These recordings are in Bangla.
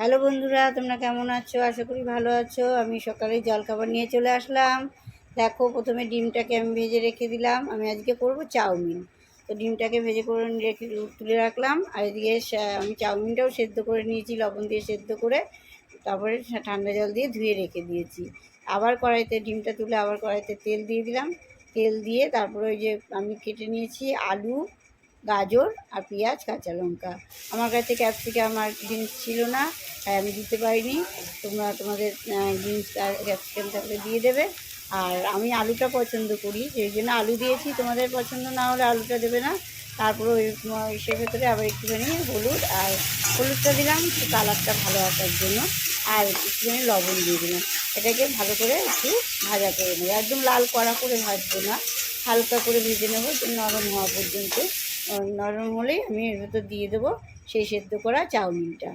হ্যালো বন্ধুরা, তোমরা কেমন আছো? আশা করি ভালো আছো। আমি সকালে জলখাবার নিয়ে চলে আসলাম। দেখো, প্রথমে ডিমটাকে আমি ভেজে রেখে দিলাম। আমি আজকে করব চাউমিন। তো ডিমটাকে ভেজে করে রেখে তুলে রাখলাম। আর এদিকে আমি চাউমিনটাও সেদ্ধ করে নিয়েছি, লবণ দিয়ে সেদ্ধ করে। তারপরে ঠান্ডা জল দিয়ে ধুয়ে রেখে দিয়েছি। আবার কড়াইতে ডিমটা তুলে আবার কড়াইতে তেল দিয়ে দিলাম। তেল দিয়ে তারপরে ওই যে আমি কেটে নিয়েছি আলু গাজর আর পেঁয়াজ, কাঁচা লঙ্কা। আমার কাছে ক্যাপসিকাম আর বিনস ছিল না, তাই আমি দিতে পারিনি। তোমরা তোমাদের বিনস আর ক্যাপসিকাম থাকলে দিয়ে দেবে। আর আমি আলুটা পছন্দ করি, সেই জন্য আলু দিয়েছি। তোমাদের পছন্দ না হলে আলুটা দেবে না। তারপরে ওই সে ভেতরে আবার একটুখানি হলুদ আর হলুদটা দিলাম কালারটা ভালো আসার জন্য। আর একটুখানি লবণ দিয়ে দিলাম। এটাকে ভালো করে একটু ভাজা করে নেব। একদম লাল কড়া করে ভাজবো না। হালকা করে ভেজে নেব নরম হওয়া পর্যন্ত। নরম হলেই আমি এর ভেতর দিয়ে দেবো সেই সেদ্ধ করা চাউমিনটা।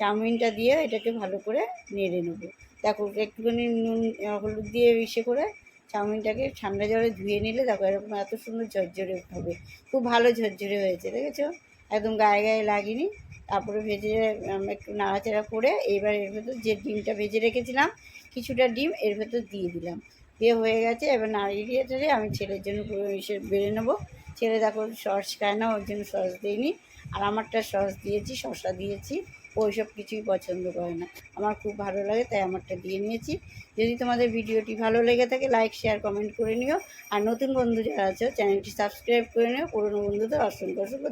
চাউমিনটা দিয়ে এটাকে ভালো করে নেড়ে নেব। দেখো, একটুখানি নুন হলুদ দিয়ে ইসে করে চাউমিনটাকে ঠান্ডা জলে ধুয়ে নিলে দেখো এরকম এত সুন্দর ঝরঝরে হবে। খুব ভালো ঝরঝরে হয়েছে, দেখেছ? একদম গায়ে গায়ে লাগেনি। তারপরে ভেজে একটু নাড়াচাড়া করে এবার এর ভেতর যে ডিমটা ভেজে রেখেছিলাম, কিছুটা ডিম এর ভেতর দিয়ে দিলাম। দিয়ে হয়ে গেছে, এবার নাড়িয়ে টাড়িয়ে আমি ছেলের জন্য বেড়ে নেব। ছেলে দেখো সস খায় না, ওর জন্য সস দিইনি। আর আমারটা সস দিয়েছি, শসা দিয়েছি ওই সব কিছুই পছন্দ করে না। আমার খুব ভালো লাগে, তাই আমারটা দিয়ে নিয়েছি। যদি তোমাদের ভিডিওটি ভালো লেগে থাকে লাইক শেয়ার কমেন্ট করে নিও। আর নতুন বন্ধু যারা আছো, চ্যানেলটি সাবস্ক্রাইব করে নিও। পুরনো বন্ধুদের অসংখ্য অসংখ্য।